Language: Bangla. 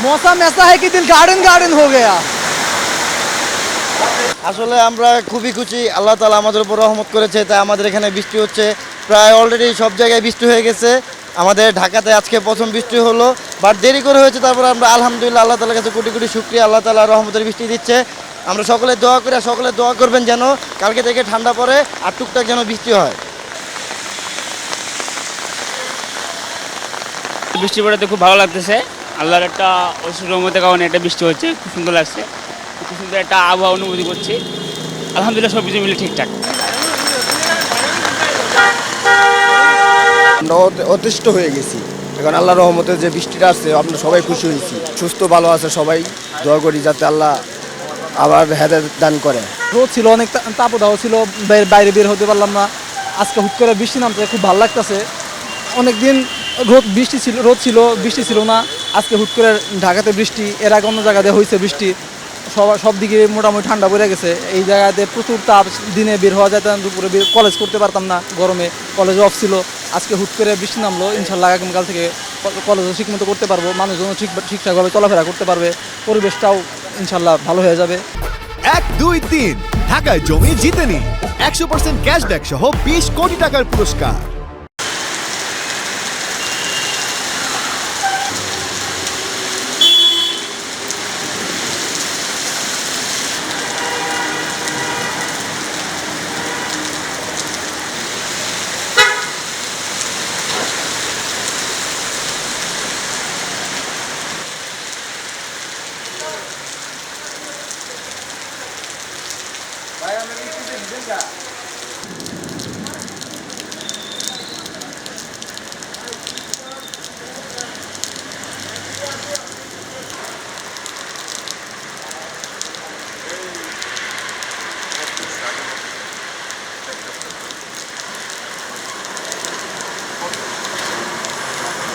मौसम ऐसा है कि दिल गार्डन गार्डन हो गया আসলে আমরা খুবই খুশি আল্লাহ তালা আমাদের উপর রহমত করেছে তাই আমাদের এখানে বৃষ্টি হচ্ছে প্রায় অলরেডি সব জায়গায় বৃষ্টি হয়ে গেছে আমাদের ঢাকাতে আজকে প্রথম বৃষ্টি হলো বাট দেরি করে হয়েছে তারপর আমরা আলহামদুলিল্লাহ আল্লাহ তালার কাছে কোটি কোটি শুক্রিয়া আল্লাহ তালা রহমতের বৃষ্টি দিচ্ছে আমরা সকলে দোয়া করি আর সকলে দোয়া করবেন যেন কালকে থেকে ঠান্ডা পড়ে আর টুকটাক যেন বৃষ্টি হয় বৃষ্টি পড়াতে খুব ভালো লাগতেছে আল্লাহর একটা রহমতের কারণে একটা বৃষ্টি হচ্ছে খুব সুন্দর লাগছে। খুব সুন্দর একটা আবহাওয়া অনুভূতি করছি। আলহামদুলিল্লাহ সব কিছু মিলে ঠিকঠাক। আমরা অত- অতিষ্ঠ হয়ে গেছি। এখন আল্লাহ রহমতে যে বৃষ্টিটা আসছে আমরা সবাই খুশি হয়েছি। সুস্থ ভালো আছে সবাই। দোয়া করি যাতে আল্লাহ আবার হেদায়ত দান করে। রোদ ছিল অনেক তাপদাহ ছিল বাইরে বের হতে পারলাম না। আজকে হুট করে বৃষ্টি নামতে খুব ভালো লাগতেছে। অনেক দিন রোদ, বৃষ্টি ছিল, রোদ ছিল, বৃষ্টি ছিল না। আজকে হুট করে ঢাকাতে বৃষ্টি, এর আগে অন্য জায়গাতে হয়েছে বৃষ্টি। সব সব দিকে মোটামুটি ঠান্ডা পড়ে গেছে। এই জায়গাতে প্রচুর তাপ, দিনে বের হওয়া যেত দুপুরে কলেজ করতে পারতাম না, গরমে। কলেজ অফ ছিল। আজকে হুট করে বৃষ্টি নামলো। ইনশাল্লাহ আগামীকাল থেকে কলেজও ঠিকমতো করতে পারব। মানুষজনও ঠিক, ঠিকঠাকভাবে চলাফেরা করতে পারবে। পরিবেশটাও ইনশাল্লাহ ভালো হয়ে যাবে। এক, দুই, তিন। ঢাকায় জমি জিতে নিন একশো পার্সেন্ট ক্যাশব্যাক সহ বিশ কোটি টাকার পুরস্কার। 我要买几件羽绒夹。